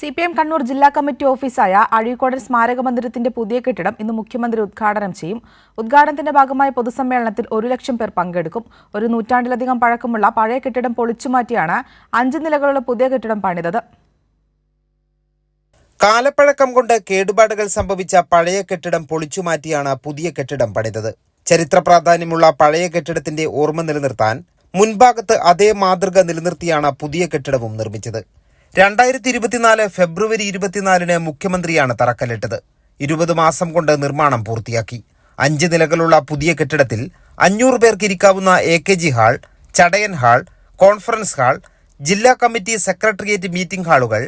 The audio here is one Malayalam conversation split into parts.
സി പി എം കണ്ണൂർ ജില്ലാ കമ്മിറ്റി ഓഫീസായ അഴീക്കോടൻ സ്മാരക മന്ദിരത്തിന്റെ പുതിയ കെട്ടിടം ഇന്ന് മുഖ്യമന്ത്രി ഉദ്ഘാടനം ചെയ്യും. ഉദ്ഘാടനത്തിന്റെ ഭാഗമായ പൊതുസമ്മേളനത്തിൽ ഒരു ലക്ഷം പേർ പങ്കെടുക്കും. ഒരു നൂറ്റാണ്ടിലധികം പഴക്കമുള്ള പഴയ കെട്ടിടം പൊളിച്ചുമാറ്റിയാണ് അഞ്ച് നിലകളുള്ള പുതിയ കെട്ടിടം പണിതത്. കാലപ്പഴക്കം കൊണ്ട് കേടുപാടുകൾ സംഭവിച്ച പഴയ കെട്ടിടം പൊളിച്ചുമാറ്റിയാണ് പുതിയ കെട്ടിടം പണിതത്. ചരിത്ര പ്രാധാന്യമുള്ള പഴയ കെട്ടിടത്തിന്റെ ഓർമ്മ നിലനിർത്താൻ മുൻഭാഗത്ത് അതേ മാതൃക നിലനിർത്തിയാണ് പുതിയ കെട്ടിടവും നിർമ്മിച്ചത്. രണ്ടായിരത്തി ഇരുപത്തിനാല് ഫെബ്രുവരി ഇരുപത്തിനാലിന് മുഖ്യമന്ത്രിയാണ് തറക്കല്ലിട്ടത്. ഇരുപത് മാസം കൊണ്ട് നിർമ്മാണം പൂർത്തിയാക്കി. അഞ്ച് നിലകളുള്ള പുതിയ കെട്ടിടത്തിൽ അഞ്ഞൂറ് പേർക്ക് ഇരിക്കാവുന്ന A K G hall Chadayan hall conference hall ജില്ലാ കമ്മിറ്റി സെക്രട്ടേറിയറ്റ് മീറ്റിംഗ് ഹാളുകൾ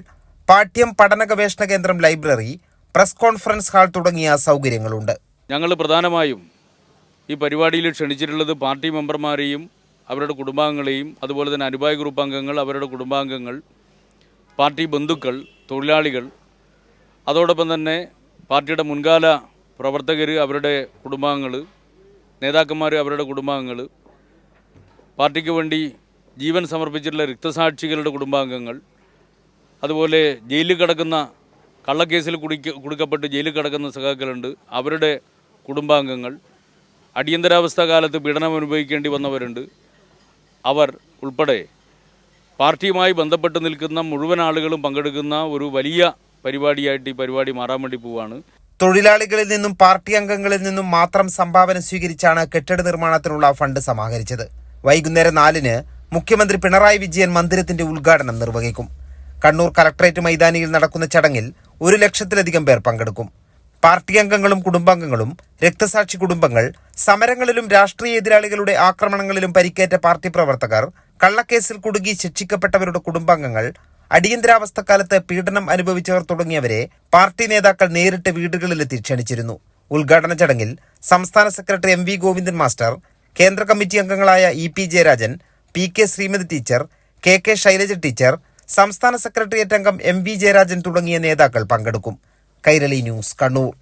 പാഠ്യം പഠന ഗവേഷണ കേന്ദ്രം ലൈബ്രറി പ്രസ് കോൺഫറൻസ് ഹാൾ തുടങ്ങിയ സൗകര്യങ്ങളുണ്ട്. ഞങ്ങൾ പ്രധാനമായും ഈ പരിപാടിയിൽ ക്ഷണിച്ചിട്ടുള്ളത് പാർട്ടി മെമ്പർമാരെയും അവരുടെ കുടുംബാംഗങ്ങളെയും അതുപോലെ തന്നെ അനുഭായ ഗ്രൂപ്പ് അംഗങ്ങൾ അവരുടെ കുടുംബാംഗങ്ങൾ പാർട്ടി ബന്ധുക്കൾ തൊഴിലാളികൾ അതോടൊപ്പം തന്നെ പാർട്ടിയുടെ മുൻകാല പ്രവർത്തകർ അവരുടെ കുടുംബാംഗങ്ങൾ നേതാക്കന്മാർ അവരുടെ കുടുംബാംഗങ്ങൾ പാർട്ടിക്ക് വേണ്ടി ജീവൻ സമർപ്പിച്ചിട്ടുള്ള രക്തസാക്ഷികളുടെ കുടുംബാംഗങ്ങൾ അതുപോലെ ജയിലിൽ കിടക്കുന്ന കള്ളക്കേസിൽ കുടിക്ക കുടുക്കപ്പെട്ട് ജയിലിൽ കിടക്കുന്ന സഖാക്കളുണ്ട്. അവരുടെ കുടുംബാംഗങ്ങൾ അടിയന്തരാവസ്ഥ കാലത്ത് പീഡനം അനുഭവിക്കേണ്ടി വന്നവരുണ്ട്. അവർ ഉൾപ്പെടെ പാർട്ടിയുമായി ബന്ധപ്പെട്ട് നിൽക്കുന്ന മുഴുവൻ ആളുകളും പങ്കെടുക്കുന്ന ഒരു വലിയ പരിപാടിയായിട്ട് ഈ പരിപാടി മാറാൻ വേണ്ടി പോവുകയാണ് തൊഴിലാളികളിൽ നിന്നും പാർട്ടി അംഗങ്ങളിൽ നിന്നും മാത്രം സംഭാവന സ്വീകരിച്ചാണ് കെട്ടിട നിർമ്മാണത്തിനുള്ള ഫണ്ട് സമാഹരിച്ചത്. വൈകുന്നേരം നാലിന് മുഖ്യമന്ത്രി പിണറായി വിജയൻ മന്ദിരത്തിന്റെ ഉദ്ഘാടനം നിർവഹിക്കും. കണ്ണൂർ കലക്ടറേറ്റ് മൈതാനിയിൽ നടക്കുന്ന ചടങ്ങിൽ ഒരു ലക്ഷത്തിലധികം പേർ പങ്കെടുക്കും. പാർട്ടി അംഗങ്ങളും കുടുംബാംഗങ്ങളും രക്തസാക്ഷി കുടുംബങ്ങൾ സമരങ്ങളിലും രാഷ്ട്രീയ എതിരാളികളുടെ ആക്രമണങ്ങളിലും പരിക്കേറ്റ പാർട്ടി പ്രവർത്തകർ കള്ളക്കേസിൽ കുടുങ്ങി ശിക്ഷിക്കപ്പെട്ടവരുടെ കുടുംബാംഗങ്ങൾ അടിയന്തരാവസ്ഥക്കാലത്ത് പീഡനം അനുഭവിച്ചവർ തുടങ്ങിയവരെ പാർട്ടി നേതാക്കൾ നേരിട്ട് വീടുകളിലെത്തി ക്ഷണിച്ചിരുന്നു. ഉദ്ഘാടന ചടങ്ങിൽ സംസ്ഥാന secretary M V Govindan master കേന്ദ്ര കമ്മിറ്റി അംഗങ്ങളായ E P Jayarajan P K Sreemathi teacher K K Shailaja teacher സംസ്ഥാന സെക്രട്ടേറിയറ്റ് അംഗം എം വി ജയരാജൻ തുടങ്ങിയ നേതാക്കൾ പങ്കെടുക്കും. കൈരളി ന്യൂസ് കണ്ണൂർ.